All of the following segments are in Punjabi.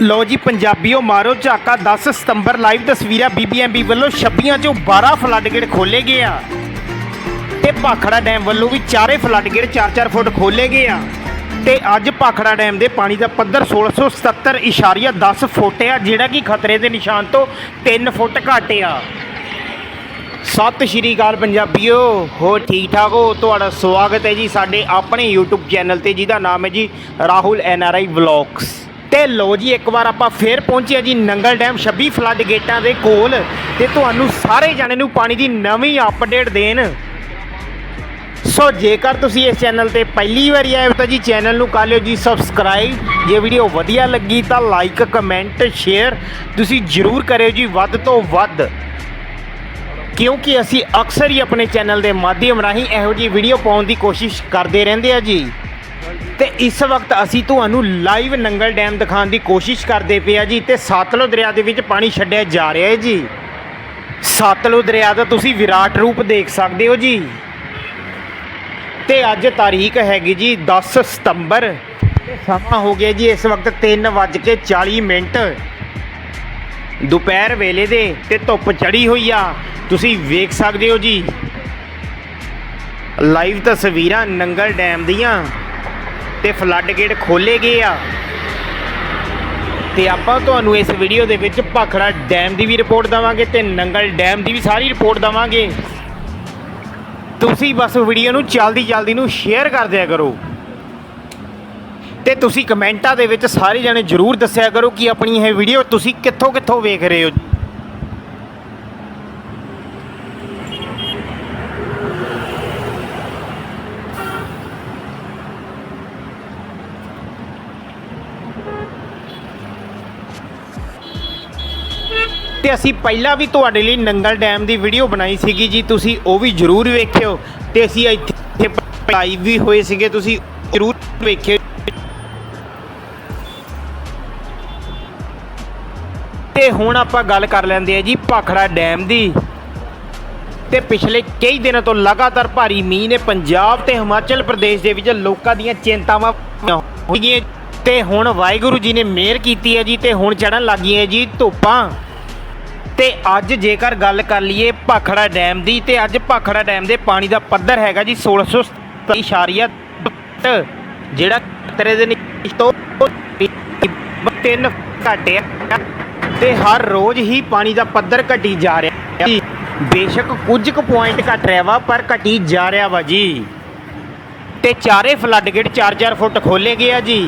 ਲੋ ਜੀ, ਪੰਜਾਬੀਓ ਮਾਰੋ ਝਾਕਾ 10 ਸਤੰਬਰ ਲਾਈਵ ਤਸਵੀਰਾਂ ਬੀਬੀਐਮਬੀ ਵੱਲੋਂ 26 ਚੋਂ 12 ਫਲੱਡ ਗੇਟ ਖੋਲੇ ਗਏ ਆ। ਤੇ ਭਾਖੜਾ ਡੈਮ ਵੱਲੋਂ ਵੀ ਚਾਰੇ ਫਲੱਡ ਗੇਟ 4-4 ਫੁੱਟ ਖੋਲੇ ਗਏ ਆ। ਤੇ ਅੱਜ ਭਾਖੜਾ ਡੈਮ ਦੇ ਪਾਣੀ ਦਾ ਪੱਧਰ 1677.10 ਫੁੱਟ ਆ, ਜਿਹੜਾ ਕਿ ਖਤਰੇ ਦੇ ਨਿਸ਼ਾਨ ਤੋਂ 3 ਫੁੱਟ ਘੱਟ ਆ। ਸਤਿ ਸ਼੍ਰੀ ਅਕਾਲ ਪੰਜਾਬੀਓ ਹੋ ਠੀਕ ਠਾਕ ਹੋ? ਤੁਹਾਡਾ ਸਵਾਗਤ ਹੈ ਜੀ ਸਾਡੇ ਆਪਣੇ YouTube ਚੈਨਲ ਤੇ, ਜਿਹਦਾ ਨਾਮ ਹੈ ਜੀ Rahul N R I vlogs. ਤੇ ਲੋ ਜੀ, ਇੱਕ ਵਾਰ ਆਪਾਂ ਫੇਰ ਪਹੁੰਚੇ ਜੀ ਨੰਗਲ ਡੈਮ 26 ਫਲੱਡ ਗੇਟਾਂ ਦੇ ਕੋਲ ਤੇ ਤੁਹਾਨੂੰ ਸਾਰੇ ਜਾਣੇ ਨੂੰ ਪਾਣੀ ਦੀ ਨਵੀਂ ਅਪਡੇਟ ਦੇਣ। ਸੋ ਜੇਕਰ ਤੁਸੀਂ ਇਸ ਚੈਨਲ ਤੇ ਪਹਿਲੀ ਵਾਰੀ ਆਏ ਹੋ ਤਾਂ ਜੀ ਚੈਨਲ ਨੂੰ ਕਰ ਲਿਓ ਜੀ ਸਬਸਕ੍ਰਾਈਬ ਜੇ ਵੀਡੀਓ ਵਧੀਆ ਲੱਗੀ ਤਾਂ ਲਾਈਕ ਕਮੈਂਟ ਸ਼ੇਅਰ ਤੁਸੀਂ ਜਰੂਰ ਕਰਿਓ ਜੀ ਵੱਧ ਤੋਂ ਵੱਧ। ਕਿਉਂਕਿ ਅਸੀਂ ਅਕਸਰ ਹੀ ਆਪਣੇ ਚੈਨਲ ਦੇ ਮਾਧਿਅਮ ਰਾਹੀਂ ਇਹੋ ਜਿਹੀ ਵੀਡੀਓ ਪਾਉਣ ਦੀ ਕੋਸ਼ਿਸ਼ ਕਰਦੇ ਰਹਿੰਦੇ ਆ ਜੀ। ਤੇ ਇਸ ਵਕਤ ਅਸੀਂ ਤੁਹਾਨੂੰ ਲਾਈਵ ਨੰਗਲ ਡੈਮ ਦਿਖਾਉਣ ਦੀ ਕੋਸ਼ਿਸ਼ ਕਰਦੇ ਪਏ ਆ ਜੀ, ਤੇ ਸਤਲੁਜ ਦਰਿਆ ਦੇ ਵਿੱਚ ਪਾਣੀ ਛੱਡਿਆ ਜਾ ਰਿਹਾ ਹੈ ਜੀ। ਸਤਲੁਜ ਦਰਿਆ ਦਾ ਤੁਸੀਂ ਵਿਰਾਟ ਰੂਪ ਦੇਖ ਸਕਦੇ ਹੋ ਜੀ। ਤੇ ਅੱਜ ਤਾਰੀਖ ਹੈਗੀ ਜੀ 10 ਸਤੰਬਰ। ਤੇ ਸਮਾਂ ਹੋ ਗਿਆ ਜੀ ਇਸ ਵਕਤ 3:40 ਮਿੰਟ। ਦੁਪਹਿਰ ਵੇਲੇ ਦੇ ਤੇ ਧੁੱਪ ਚੜੀ ਹੋਈ ਆ। ਤੁਸੀਂ ਵੇਖ ਸਕਦੇ ਹੋ ਜੀ। ਲਾਈਵ ਤਸਵੀਰਾਂ ਨੰਗਲ ਡੈਮ ਦੀਆਂ। ਤੇ ਫਲੱਡ ਗੇਟ ਖੋਲੇ ਗਏ ਆ। ਤੇ ਆਪਾਂ ਤੁਹਾਨੂੰ ਇਸ ਵੀਡੀਓ ਦੇ ਵਿੱਚ ਭਾਖੜਾ ਡੈਮ ਦੀ ਵੀ ਰਿਪੋਰਟ ਦਵਾਂਗੇ ਤੇ ਨੰਗਲ ਡੈਮ ਦੀ ਵੀ ਸਾਰੀ ਰਿਪੋਰਟ ਦਵਾਂਗੇ। ਤੁਸੀਂ ਬਸ ਵੀਡੀਓ ਨੂੰ ਜਲਦੀ ਜਲਦੀ ਨੂੰ ਸ਼ੇਅਰ ਕਰ ਦਿਆ ਕਰੋ। ਤੇ ਤੁਸੀਂ ਕਮੈਂਟਾਂ ਦੇ ਵਿੱਚ ਸਾਰੇ ਜਣੇ ਜਰੂਰ ਦੱਸਿਆ ਕਰੋ ਕਿ ਆਪਣੀ ਇਹ ਵੀਡੀਓ ਤੁਸੀਂ ਕਿੱਥੋਂ ਕਿੱਥੋਂ ਵੇਖ ਰਹੇ ਹੋ। ਤੇ ਅਸੀਂ ਪਹਿਲਾਂ ਵੀ ਤੁਹਾਡੇ ਲਈ ਨੰਗਲ ਡੈਮ ਦੀ ਵੀਡੀਓ ਬਣਾਈ ਸੀਗੀ ਜੀ, ਤੁਸੀਂ ਉਹ ਵੀ ਜਰੂਰ ਵੇਖਿਓ ਤੇ ਅਸੀਂ ਇੱਥੇ ਲਾਈਵ ਵੀ ਹੋਏ ਸੀਗੇ, ਤੁਸੀਂ ਜਰੂਰ ਵੇਖਿਓ। ਤੇ ਹੁਣ ਆਪਾਂ ਗੱਲ ਕਰ ਲੈਂਦੇ ਆ ਜੀ ਭਾਖੜਾ ਡੈਮ ਦੀ। ਤੇ ਪਿਛਲੇ ਕਈ ਦਿਨਾਂ ਤੋਂ ਲਗਾਤਾਰ ਭਾਰੀ ਮੀਂਹ ਨੇ ਪੰਜਾਬ ਤੇ ਹਿਮਾਚਲ ਪ੍ਰਦੇਸ਼ ਦੇ ਵਿੱਚ ਲੋਕਾਂ ਦੀਆਂ ਚਿੰਤਾਵਾਂ ਹੋਈਆਂ। ਤੇ ਹੁਣ ਵਾਹਿਗੁਰੂ ਜੀ ਨੇ ਮਿਹਰ ਕੀਤੀ ਹੈ ਜੀ, ਤੇ ਹੁਣ ਚੜਨ ਲੱਗੀਆਂ ਜੀ ਧੁੱਪਾਂ। ਤੇ ਅੱਜ ਜੇਕਰ ਗੱਲ ਕਰ ਲਈਏ ਭਾਖੜਾ ਡੈਮ ਦੀ, ਤੇ ਅੱਜ ਭਾਖੜਾ ਡੈਮ ਦੇ ਪਾਣੀ ਦਾ ਪੱਧਰ ਹੈਗਾ ਜੀ 1677 ਜਿਹੜਾ ਖਤਰੇ ਦੇ ਨਿਸ਼ਾਨ ਤੋਂ ਤਿੰਨ ਘਟਿਆ ਤੇ ਹਰ ਰੋਜ਼ ਹੀ ਪਾਣੀ ਦਾ ਪੱਧਰ ਘਟੀ ਜਾ ਰਿਹਾ ਜੀ। ਬੇਸ਼ੱਕ ਕੁਝ ਕੁ ਪੁਆਇੰਟ ਘਟ ਰਿਹਾ ਵਾ, ਪਰ ਘਟੀ ਜਾ ਰਿਹਾ ਵਾ ਜੀ। ਤੇ ਚਾਰੇ ਫਲੱਡ ਗੇਟ 4-4 ਫੁੱਟ ਖੋਲੇ ਗਏ ਆ ਜੀ।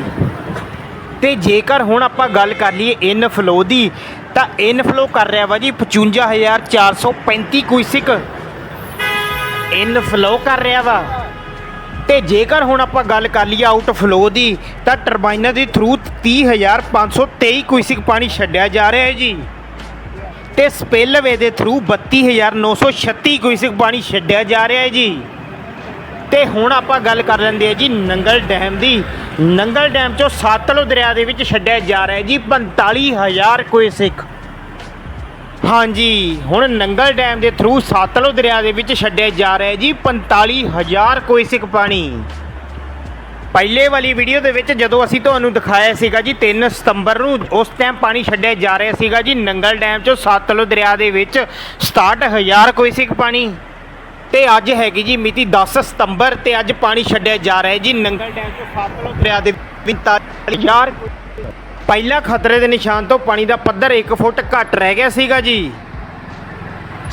ਤੇ ਜੇਕਰ ਹੁਣ ਆਪਾਂ ਗੱਲ ਕਰ ਲਈਏ ਇਨ ਫਲੋ ਦੀ ਤਾਂ ਇਨਫਲੋ ਕਰ ਰਿਹਾ ਵਾ ਜੀ 55435 ਕੁਇਸਿਕ ਇਨ ਫਲੋ ਕਰ ਰਿਹਾ ਵਾ। ਤੇ ਜੇਕਰ ਹੁਣ ਆਪਾਂ ਗੱਲ ਕਰ ਲਈਏ ਆਊਟ ਫਲੋ ਦੀ, ਤਾਂ ਟਰਬਾਈਨਾਂ ਦੇ ਥਰੂ 30523 ਕੁਇਸਿਕ ਪਾਣੀ ਛੱਡਿਆ ਜਾ ਰਿਹਾ ਹੈ ਜੀ। ਤੇ ਸਪਿਲਵੇ ਦੇ ਥਰੂ 32936 ਕਿਊਸਿਕ ਪਾਣੀ ਛੱਡਿਆ ਜਾ ਰਿਹਾ ਹੈ ਜੀ। ਤੇ ਹੁਣ ਆਪਾਂ ਗੱਲ ਕਰ ਲੈਂਦੇ ਆ ਜੀ ਨੰਗਲ ਡੈਮ ਦੀ। ਨੰਗਲ ਡੈਮ ਚੋਂ ਸਤਲੁਜ ਦਰਿਆ ਦੇ ਵਿੱਚ ਛੱਡਿਆ ਜਾ ਰਿਹਾ ਹੈ ਜੀ 45000 ਕੁਇਸਿਕ ਹਾਂਜੀ, ਹੁਣ ਨੰਗਲ ਡੈਮ ਦੇ ਥਰੂ ਸਤਲੁਜ ਦਰਿਆ ਦੇ ਵਿੱਚ ਛੱਡਿਆ ਜਾ ਰਿਹਾ ਹੈ ਜੀ 45000 ਕੁਇਸਿਕ ਪਾਣੀ। ਪਹਿਲੇ ਵਾਲੀ ਵੀਡੀਓ ਦੇ ਵਿੱਚ ਜਦੋਂ ਅਸੀਂ ਤੁਹਾਨੂੰ ਦਿਖਾਇਆ ਸੀਗਾ ਜੀ 3 ਸਤੰਬਰ ਨੂੰ ਉਸ ਟਾਈਮ ਪਾਣੀ ਛੱਡਿਆ ਜਾ ਰਿਹਾ ਸੀਗਾ ਜੀ, ਨੰਗਲ ਡੈਮ ਚੋਂ ਸਤਲੁਜ ਦਰਿਆ ਦੇ ਵਿੱਚ 67000 ਕੁਇਸਿਕ ਪਾਣੀ। ਤੇ ਅੱਜ ਹੈਗੀ ਜੀ ਮਿਤੀ 10 ਸਤੰਬਰ ਤੇ ਅੱਜ ਪਾਣੀ ਛੱਡਿਆ ਜਾ ਰਿਹਾ ਜੀ, ਨੰਗਲ ਡੈਮ ਤੋਂ ਸਤਲੁਜ ਦਰਿਆ ਦੇ 45000 ਪਹਿਲਾ ਖਤਰੇ ਦੇ ਨਿਸ਼ਾਨ ਤੋਂ ਪਾਣੀ ਦਾ ਪੱਧਰ 1 ਫੁੱਟ ਘੱਟ ਰਹਿ ਗਿਆ ਸੀਗਾ ਜੀ।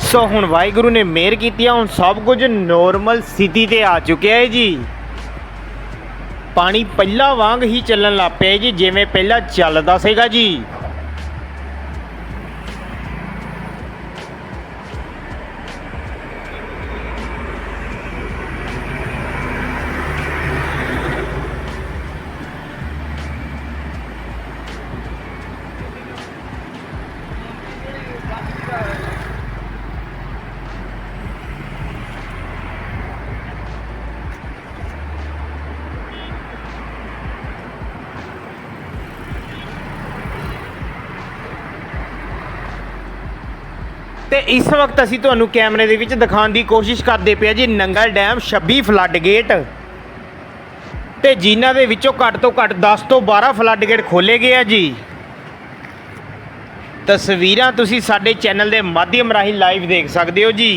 ਸੋ ਹੁਣ ਵਾਹਿਗੁਰੂ ਨੇ ਮਿਹਰ ਕੀਤੀ ਆ, ਹੁਣ ਸਭ ਕੁਝ ਨੋਰਮਲ ਸਥਿਤੀ ਤੇ ਆ ਚੁੱਕਿਆ ਹੈ ਜੀ। ਪਾਣੀ ਪਹਿਲਾਂ ਵਾਂਗ ਹੀ ਚੱਲਣ ਲੱਗ ਪਿਆ ਜੀ, ਜਿਵੇਂ ਪਹਿਲਾਂ ਚੱਲਦਾ ਸੀਗਾ ਜੀ। ਤੇ ਇਸ ਵਕਤ ਅਸੀਂ ਤੁਹਾਨੂੰ ਕੈਮਰੇ ਦੇ ਵਿੱਚ ਦਿਖਾਉਣ ਦੀ ਕੋਸ਼ਿਸ਼ ਕਰਦੇ ਪਿਆ ਜੀ, ਨੰਗਲ ਡੈਮ 26 ਫਲੱਡ ਗੇਟ ਤੇ ਜਿਨ੍ਹਾਂ ਦੇ ਵਿੱਚੋਂ ਘੱਟ ਤੋਂ ਘੱਟ 10 ਤੋਂ 12 ਫਲੱਡ ਗੇਟ ਖੋਲੇ ਗਏ ਆ ਜੀ। ਤਸਵੀਰਾਂ ਤੁਸੀਂ ਸਾਡੇ ਚੈਨਲ ਦੇ ਮਾਧਿਅਮ ਰਾਹੀਂ ਲਾਈਵ ਦੇਖ ਸਕਦੇ ਹੋ ਜੀ।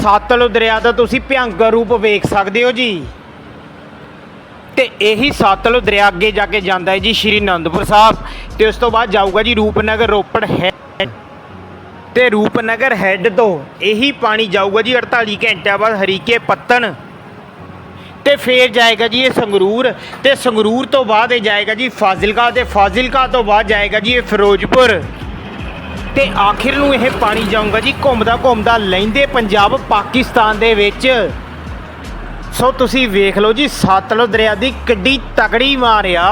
ਸਤਲੁਜ ਦਰਿਆ ਦਾ ਤੁਸੀਂ ਭਿਅੰਕਰ ਰੂਪ ਵੇਖ ਸਕਦੇ ਹੋ ਜੀ। ਤੇ ਇਹੀ ਸਤਲੁਜ ਦਰਿਆ ਅੱਗੇ ਜਾ ਕੇ ਜਾਂਦਾ ਹੈ ਜੀ ਸ਼੍ਰੀ ਅਨੰਦਪੁਰ ਸਾਹਿਬ। ਤੇ ਉਸ ਤੋਂ ਬਾਅਦ ਜਾਊਗਾ ਜੀ ਰੂਪਨਗਰ ਰੋਪੜ ਹੈ ਤੇ ਰੂਪਨਗਰ ਹੈੱਡ ਤੋਂ ਇਹੀ ਪਾਣੀ ਜਾਊਗਾ ਜੀ 48 ਘੰਟਿਆਂ ਬਾਅਦ ਹਰੀਕੇ ਪੱਤਨ ਤੇ ਫੇਰ ਜਾਏਗਾ ਜੀ ਇਹ ਸੰਗਰੂਰ। ਤੇ ਸੰਗਰੂਰ ਤੋਂ ਬਾਅਦ ਇਹ ਜਾਏਗਾ ਜੀ ਫਾਜ਼ਿਲਕਾ। ਤੇ ਫਾਜ਼ਿਲਕਾ ਤੋਂ ਬਾਅਦ ਜਾਏਗਾ ਜੀ ਇਹ ਫਿਰੋਜ਼ਪੁਰ। ਤੇ ਆਖਿਰ ਨੂੰ ਇਹ ਪਾਣੀ ਜਾਊਗਾ ਜੀ। ਘੁੰਮਦਾ ਘੁੰਮਦਾ ਲੈਂਦੇ ਪੰਜਾਬ ਪਾਕਿਸਤਾਨ ਦੇ ਵਿੱਚ। ਸੋ ਤੁਸੀਂ ਵੇਖ ਲਓ ਜੀ ਸਤਲੁਜ ਦਰਿਆ ਦੀ ਕਿੱਡੀ ਤਕੜੀ ਮਾਰਿਆ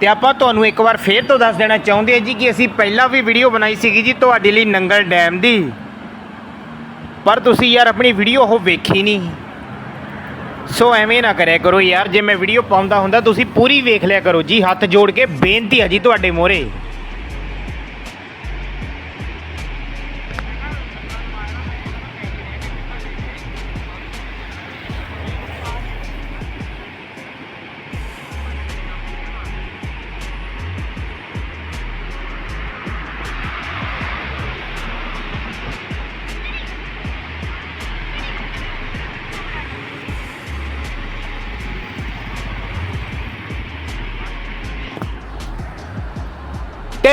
ਤੇ ਆਪਾਂ ਤੁਹਾਨੂੰ ਇੱਕ ਵਾਰ ਫੇਰ ਤੋਂ ਦੱਸ ਦੇਣਾ ਚਾਹੁੰਦੇ ਹਾਂ ਜੀ ਕਿ ਅਸੀਂ ਪਹਿਲਾਂ ਵੀ ਵੀਡੀਓ ਬਣਾਈ ਸੀਗੀ ਜੀ ਤੁਹਾਡੇ ਲਈ ਨੰਗਲ ਡੈਮ ਦੀ। ਪਰ ਤੁਸੀਂ ਯਾਰ ਆਪਣੀ ਵੀਡੀਓ ਉਹ ਵੇਖੀ ਨਹੀਂ। ਸੋ ਐਵੇਂ ਨਾ ਕਰਿਆ ਕਰੋ ਯਾਰ, ਜੇ ਮੈਂ ਵੀਡੀਓ ਪਾਉਂਦਾ ਹੁੰਦਾ ਤੁਸੀਂ ਪੂਰੀ ਵੇਖ ਲਿਆ ਕਰੋ। ਜੀ ਹੱਥ ਜੋੜ ਕੇ ਬੇਨਤੀ ਹੈ ਜੀ ਤੁਹਾਡੇ ਮੋਹਰੇ।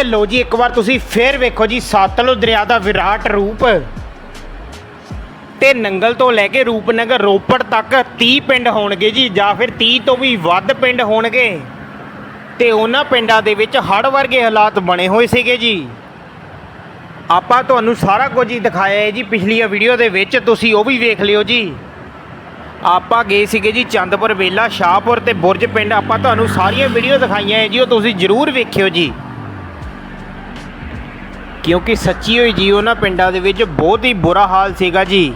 ਲੋ ਜੀ, ਇੱਕ ਵਾਰ ਤੁਸੀਂ ਫੇਰ ਵੇਖੋ ਜੀ ਸਤਲੁਜ ਦਰਿਆ ਦਾ ਵਿਰਾਟ ਰੂਪ। ਤੇ ਨੰਗਲ ਤੋਂ ਲੈ ਕੇ ਰੂਪਨਗਰ, ਰੋਪੜ ਤੱਕ 30 ਪਿੰਡ ਹੋਣਗੇ ਜੀ, ਜਾਂ ਫਿਰ 30 ਤੋਂ ਵੀ ਵੱਧ ਪਿੰਡ ਹੋਣਗੇ। ਤੇ ਉਹਨਾਂ ਪਿੰਡਾਂ ਦੇ ਵਿੱਚ ਹੜ੍ਹ ਵਰਗੇ ਹਾਲਾਤ ਬਣੇ ਹੋਏ ਸੀਗੇ ਜੀ। ਆਪਾਂ ਤੁਹਾਨੂੰ ਸਾਰਾ ਕੁਝ ਹੀ ਦਿਖਾਇਆ ਹੈ ਜੀ ਪਿਛਲੀਆਂ ਵੀਡੀਓ ਦੇ ਵਿੱਚ, ਤੁਸੀਂ ਉਹ ਵੀ ਵੇਖ ਲਿਓ ਜੀ। ਆਪਾਂ ਗਏ ਸੀਗੇ ਜੀ, ਚੰਦਪੁਰ ਵੇਲਾ, ਸ਼ਾਹਪੁਰ ਤੇ ਬੁਰਜ ਪਿੰਡ, ਆਪਾਂ ਤੁਹਾਨੂੰ ਸਾਰੀਆਂ ਵੀਡੀਓ ਦਿਖਾਈਆਂ ਹੈ ਜੀ, ਉਹ ਤੁਸੀਂ ਜ਼ਰੂਰ ਵੇਖਿਓ ਜੀ। ਕਿਉਂਕਿ ਸੱਚੀ ਹੋਈ ਜੀ ਉਹਨਾਂ ਪਿੰਡਾਂ ਦੇ ਵਿੱਚ ਬਹੁਤ ਹੀ ਬੁਰਾ ਹਾਲ ਸੀਗਾ ਜੀ।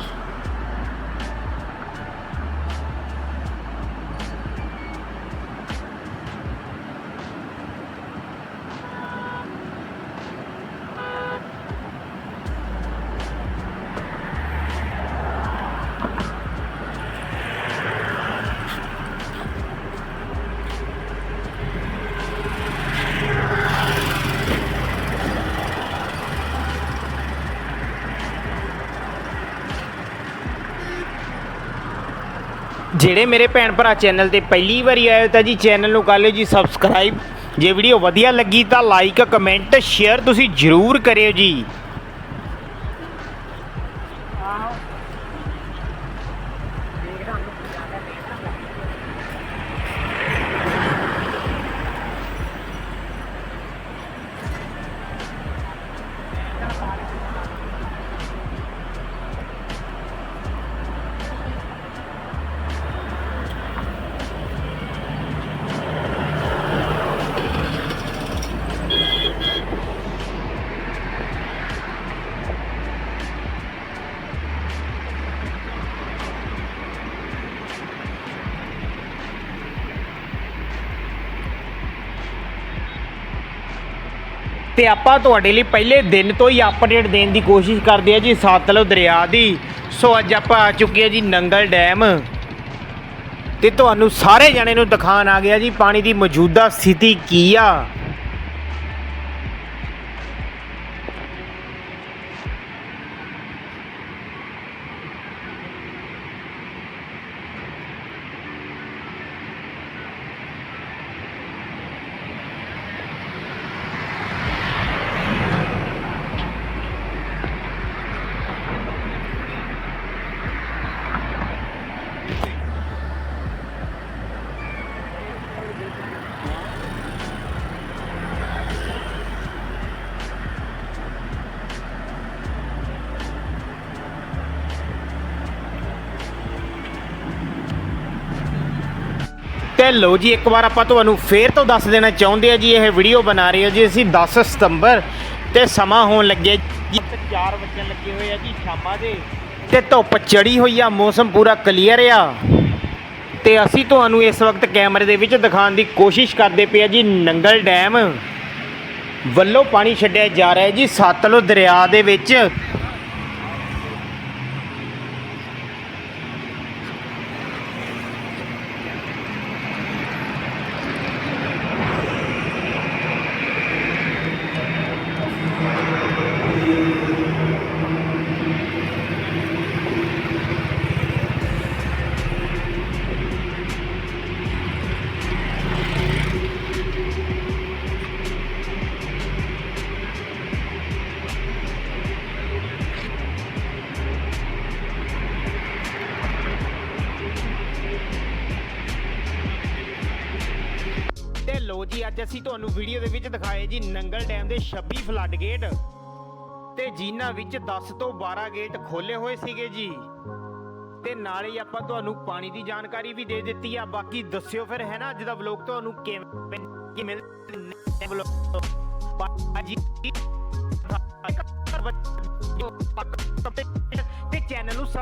ਜਿਹੜੇ ਮੇਰੇ ਭੈਣ ਭਰਾ ਚੈਨਲ ਤੇ ਪਹਿਲੀ ਵਾਰੀ ਆਏ ਹੋ ਤਾਂ ਜੀ ਚੈਨਲ ਨੂੰ ਕਰ ਲਿਓ ਜੀ ਸਬਸਕ੍ਰਾਈਬ। ਜੇ ਵੀਡੀਓ ਵਧੀਆ ਲੱਗੀ ਤਾਂ ਲਾਈਕ ਕਮੈਂਟ ਸ਼ੇਅਰ ਤੁਸੀਂ ਜ਼ਰੂਰ ਕਰਿਓ ਜੀ। ਤੇ ਆਪਾਂ ਤੁਹਾਡੇ ਲਈ ਪਹਿਲੇ ਦਿਨ ਤੋਂ ਹੀ ਅਪਡੇਟ ਦੇਣ ਦੀ ਕੋਸ਼ਿਸ਼ ਕਰਦੇ ਆ ਜੀ ਸਤਲੁਜ ਦਰਿਆ ਦੀ। ਸੋ ਅੱਜ ਆਪਾਂ ਆ ਚੁੱਕੇ ਆ ਜੀ ਨੰਗਲ ਡੈਮ। ਤੇ ਤੁਹਾਨੂੰ ਸਾਰੇ ਜਣੇ ਨੂੰ ਦਿਖਾਣ ਆ ਗਿਆ ਜੀ, ਪਾਣੀ ਦੀ ਮੌਜੂਦਾ ਸਥਿਤੀ ਕੀ ਆ। ਤੇ ਲੋ ਜੀ, ਇੱਕ ਵਾਰ ਆਪਾਂ ਤੁਹਾਨੂੰ ਫੇਰ ਤੋਂ ਦੱਸ ਦੇਣਾ ਚਾਹੁੰਦੇ ਆ ਜੀ, ਇਹ ਵੀਡੀਓ ਬਣਾ ਰਹੇ ਹਾਂ ਜੀ ਅਸੀਂ 10 ਸਤੰਬਰ ਤੇ ਸਮਾਂ ਹੋਣ ਲੱਗਿਆ ਜੀ 4 ਵਜੇ ਲੱਗੇ ਹੋਏ ਆ ਜੀ ਸ਼ਾਮਾਂ ਦੇ, ਤੇ ਧੁੱਪ ਚੜੀ ਹੋਈ ਆ, ਮੌਸਮ ਪੂਰਾ ਕਲੀਅਰ ਆ। ਤੇ ਅਸੀਂ ਤੁਹਾਨੂੰ ਇਸ ਵਕਤ ਕੈਮਰੇ ਦੇ ਵਿੱਚ ਦਿਖਾਉਣ ਦੀ ਕੋਸ਼ਿਸ਼ ਕਰਦੇ ਪਏ ਆ ਜੀ, ਨੰਗਲ ਡੈਮ ਵੱਲੋਂ ਪਾਣੀ ਛੱਡਿਆ ਜਾ ਰਿਹਾ ਜੀ, ਸਤਲੁਜ ਦਰਿਆ ਦੇ ਵਿੱਚ। ਅਸੀਂ ਤੁਹਾਨੂੰ ਵੀਡੀਓ ਦੇ ਵਿੱਚ ਦਿਖਾਏ ਜੀ ਨੰਗਲ ਡੈਮ ਦੇ 26 ਫਲੱਡ ਗੇਟ ਤੇ ਜਿਨ੍ਹਾਂ ਵਿੱਚ 10 ਤੋਂ 12 ਗੇਟ ਖੋਲੇ ਹੋਏ ਸੀਗੇ ਜੀ ਤੇ ਨਾਲੇ ਹੀ ਆਪਾਂ ਤੁਹਾਨੂੰ ਪਾਣੀ ਦੀ ਜਾਣਕਾਰੀ ਵੀ ਦੇ ਦਿੱਤੀ ਆ ਬਾਕੀ ਦੱਸਿਓ ਫਿਰ ਹੈ ਨਾ ਅੱਜ ਦਾ ਵਲੌਗ ਤੁਹਾਨੂੰ ਕਿਵੇਂ ਕਿਵੇਂ ਵਲੌਗ ਬਾਜੀ ਤੇ ਚੈਨਲ ਨੂੰ ਸਬ